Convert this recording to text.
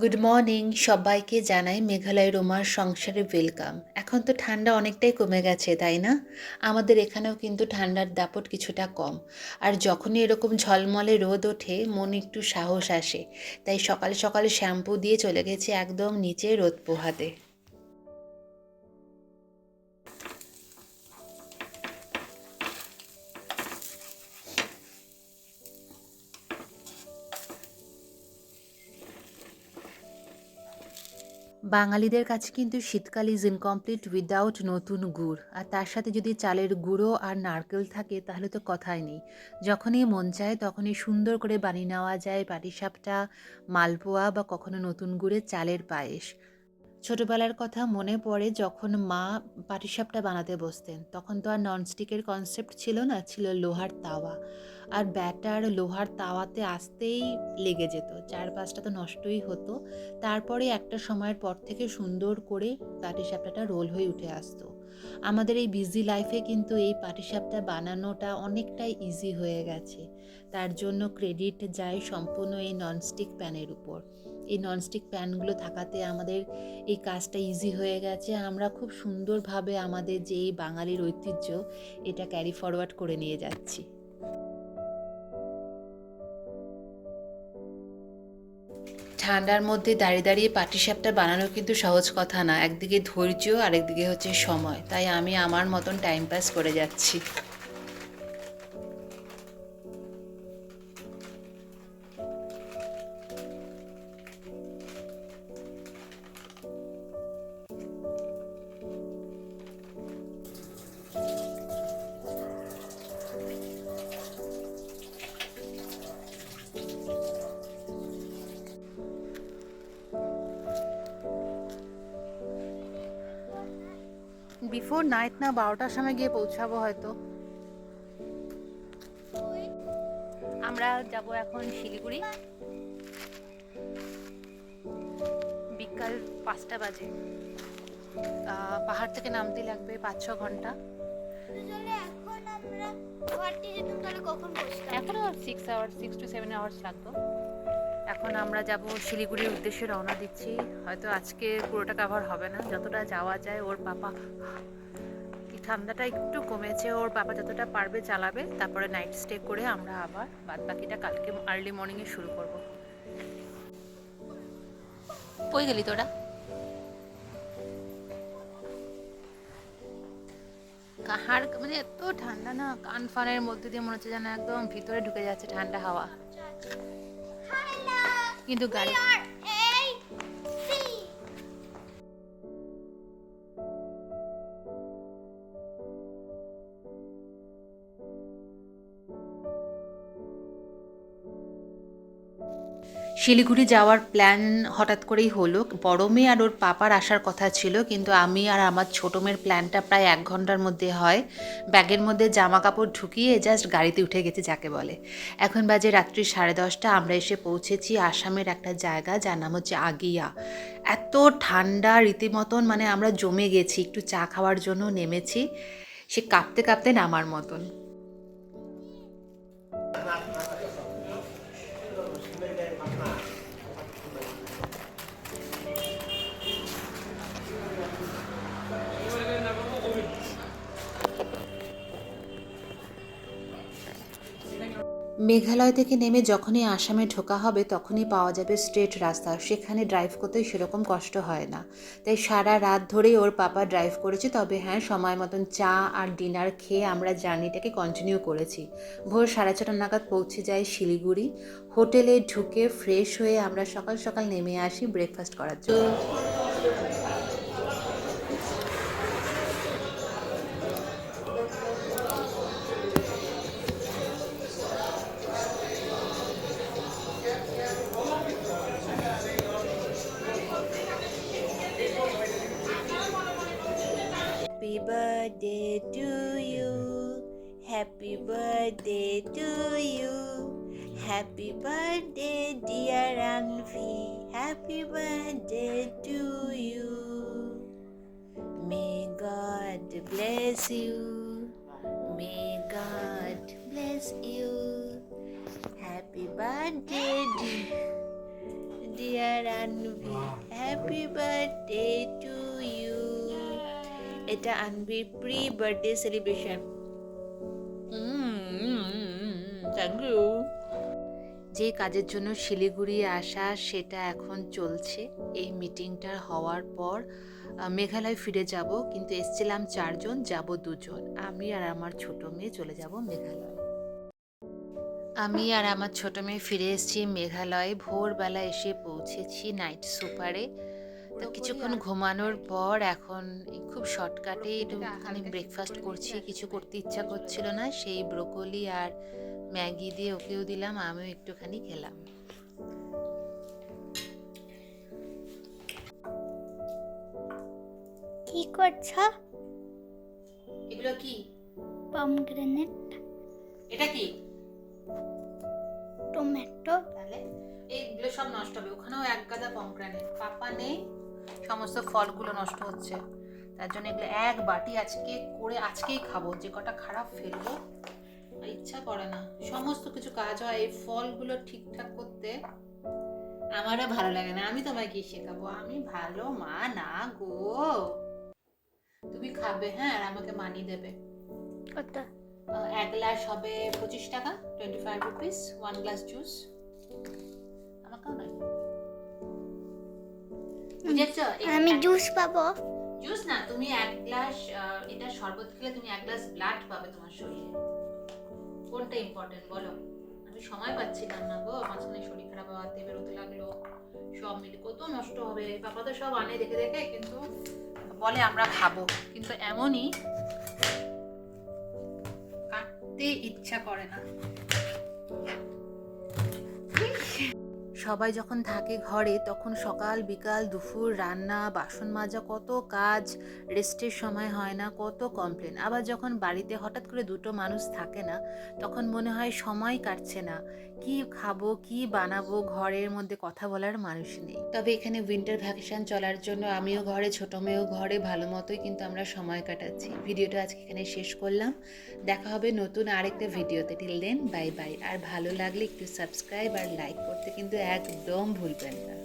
Good morning সবাইকে জানাই মেঘালয় রোমার সংসারে ওয়েলকাম এখন তো ঠান্ডা অনেকটাই কমে গেছে, তাই না? আমাদের এখানেও কিন্তু ঠান্ডার দাপট কিছুটা কম। আর যখনই এরকম ঝলমলে রোদ ওঠে, মন একটু সাহস আসে। তাই সকালে সকালে শ্যাম্পু দিয়ে চলে গেছে একদম নিচে রোদ পোহাতে। বাঙালিদের কাছে কিন্তু শীতকাল ইজ ইনকমপ্লিট উইদাউট নতুন গুড়। আর তার সাথে যদি চালের গুঁড়ো আর নারকেল থাকে, তাহলে তো কথাই নেই। যখনই মন চায়, তখনই সুন্দর করে বানিয়ে নেওয়া যায় পাটিসাপটা, মালপোয়া বা কখনো নতুন গুড়ের চালের পায়েস। ছোটবেলার কথা মনে পড়ে যখন মা পাটিসাপটা বানাতে বসতেন। তখন তো আর ননস্টিকের কনসেপ্ট ছিল না, ছিল লোহার তাওয়া। আর ব্যাটার লোহার তাওয়াতে আসতেই লেগে যেত। চার পাঁচটা তো নষ্টই হতো। তারপরে একটা সময়ের পর থেকে সুন্দর করে পাটিসাপটাটা রোল হয়ে উঠে আসতো। আমাদের এই বিজি লাইফে কিন্তু এই পাটিসাপটা বানানোটা অনেকটাই ইজি হয়ে গেছে। তার জন্য ক্রেডিট যায় সম্পূর্ণ এই ননস্টিক প্যানের উপর। এই ননস্টিক প্যানগুলো থাকাতে আমাদের এই কাজটা ইজি হয়ে গেছে। আমরা খুব সুন্দরভাবে আমাদের যে এই বাঙালির ঐতিহ্য, এটা ক্যারি ফরওয়ার্ড করে নিয়ে যাচ্ছি। ঠান্ডার মধ্যে দাঁড়িয়ে দাঁড়িয়ে পাটিসাপটা বানানো কিন্তু সহজ কথা না। একদিকে ধৈর্য, আরেকদিকে হচ্ছে সময়। তাই আমি আমার মতন টাইম পাস করে যাচ্ছি। বিফোর নাইট না বারোটার সময় গিয়ে পৌঁছাবো হয়তো। আমরা যাব এখন শিলিগুড়ি। বিকাল পাঁচটা বাজে। পাহাড় থেকে নামতে লাগবে পাঁচ ছ ঘণ্টা। এখন six hours six to seven hours লাগতো এখন আমরা যাব শিলিগুড়ির উদ্দেশ্যে রওনা দিচ্ছি। হয়তো আজকে পুরোটা কাভার হবে না, যতটা যাওয়া যায় ওর পাপা ঠান্ডাটা একটু কমেছে, ওর পাপা যতটা পারবে চালাবে, তারপরে নাইট স্টে করে আমরা আবার বাদ বাকিটা কালকে আর্লি মর্নিংয়ে শুরু করব। কই গেলি তোরা? কাহার মানে এত ঠান্ডা না, কান ফানের মধ্যে দিয়ে মনে হচ্ছে যেন একদম ভিতরে ঢুকে যাচ্ছে ঠান্ডা হাওয়া। কিন্তু গাড়ি শিলিগুড়ি যাওয়ার প্ল্যান হঠাৎ করেই হলো। বড় মেয়ে আর ওর পাপার আসার কথা ছিল, কিন্তু আমি আর আমার ছোটো মেয়ের প্ল্যানটা প্রায় এক ঘণ্টার মধ্যে হয়। ব্যাগের মধ্যে জামা কাপড় ঢুকিয়ে জাস্ট গাড়িতে উঠে গেছে যাকে বলে। এখন বাজে রাত্রি সাড়ে দশটা, আমরা এসে পৌঁছেছি আসামের একটা জায়গা যার নাম হচ্ছে আগিয়া। এত ঠান্ডা রীতিমতন মানে আমরা জমে গেছি, একটু চা খাওয়ার জন্য নেমেছি। সে কাঁপতে কাঁপতে নামার মতন। মেঘালয় থেকে নেমে যখনই আসামে ঢোকা হবে, তখনই পাওয়া যাবে স্ট্রেট রাস্তা। সেখানে ড্রাইভ করতে সেরকম কষ্ট হয় না। তাই সারা রাত ধরেই ওর পাপা ড্রাইভ করেছে। তবে হ্যাঁ সময় মতন চা আর ডিনার খেয়ে আমরা জার্নিটাকে কন্টিনিউ করেছি। ভোর সাড়ে ছটা নাগাদ পৌঁছে যাই শিলিগুড়ি। হোটেলে ঢুকে ফ্রেশ হয়ে আমরা সকাল সকাল নেমে আসি ব্রেকফাস্ট করার জন্য। birthday to you. Happy birthday to you. Happy birthday, dear Anvi. Happy birthday to you. May God bless you. May God bless you. Happy birthday, dear, dear Anvi. Happy birthday to এটা Anvir pre birthday celebration thank you যে কাজের জন্য শিলিগুড়ি আসা সেটা এখন চলছে। এই মিটিংটা হওয়ার পর মেঘালয় ফিরে যাব কিন্তু এসছিলাম চারজন যাব দুজন। আমি আর আমার ছোট মেয়ে চলে যাব মেঘালয়। আমি আর আমার ছোট মেয়ে ফিরে এসেছি মেঘালয়। ভোরবেলা এসে পৌঁছেছি নাইট সুপারে তো কিছুক্ষণ ঘুমানোর পর এখন খুব শর্টকাটে একটুখানি ব্রেকফাস্ট করছি কিছু করতে ইচ্ছা করছিল না সেই ব্রোকলি আর ম্যাগি দিয়ে ওকেও দিলাম আমিও একটুখানি খেলাম। কি করছ? এগুলো কি? পমগ্রেনেট এটা কি? টমেটো তাহলে এইগুলো সব নষ্ট হবে ওখানেও এক গাদা পমগ্রানেট পাপা নেই। সমস্ত ফলগুলো নষ্ট হচ্ছে। তার জন্য এগুলো এক বাটি আজকে করে আজকেই খাব। যে কটা খারাপ ফেলব ইচ্ছা করে না। সমস্ত কিছু কাজ হয় এই ফলগুলো ঠিকঠাক করতে। আমারও ভালো লাগে না। আমি তোমায় কি শেখাবো? আমি ভালো মা না গো। তুমি খাবে হ্যাঁ আর আমাকে মানি দেবে। কত? এক গ্লাস হবে পঁচিশ টাকা twenty five rupees one glass juice আমাকেও নয়। বুঝেছ? আমি জুস পাবো। জুস না তুমি এক গ্লাস এটা শরবত খেলে তুমি এক গ্লাস ব্লাড পাবে তোমার শরীরে। কোনটা ইম্পর্টেন্ট বলো? আমি সময় পাচ্ছিলাম না গো। মাঝখানে শরীর খারাপ হওয়াতে বেরোতে লাগল সব মিলে কত নষ্ট হবে। পাপা তো সব আনে দেখে দেখে কিন্তু বলে আমরা খাব। কিন্তু এমনই কাটতে ইচ্ছা করে না। সবাই যখন থাকে ঘরে, তখন সকাল, বিকাল, দুপুর, রান্না, বাসন মাজা, কত কাজ রেস্টের সময় হয় না, কত কমপ্লেন আবার যখন বাড়িতে হঠাৎ করে দুটো মানুষ থাকে না, তখন মনে হয় সময় কাটছে না। কি খাব, কি বানাবো, ঘরের মধ্যে কথা বলার মানুষ নেই। তবে এখানে উইন্টার ভ্যাকেশন চলার জন্য আমিও ঘরে, ছোট মেয়েও ঘরে, ভালো মতোই কিন্তু আমরা সময় কাটাচ্ছি। ভিডিওটা আজকে এখানে শেষ করলাম। দেখা হবে নতুন আরেকটা ভিডিওতে। টিল দেন বাই বাই আর ভালো লাগলে একটু সাবস্ক্রাইব আর লাইক করতে কিন্তু একদম ভুলবেন না।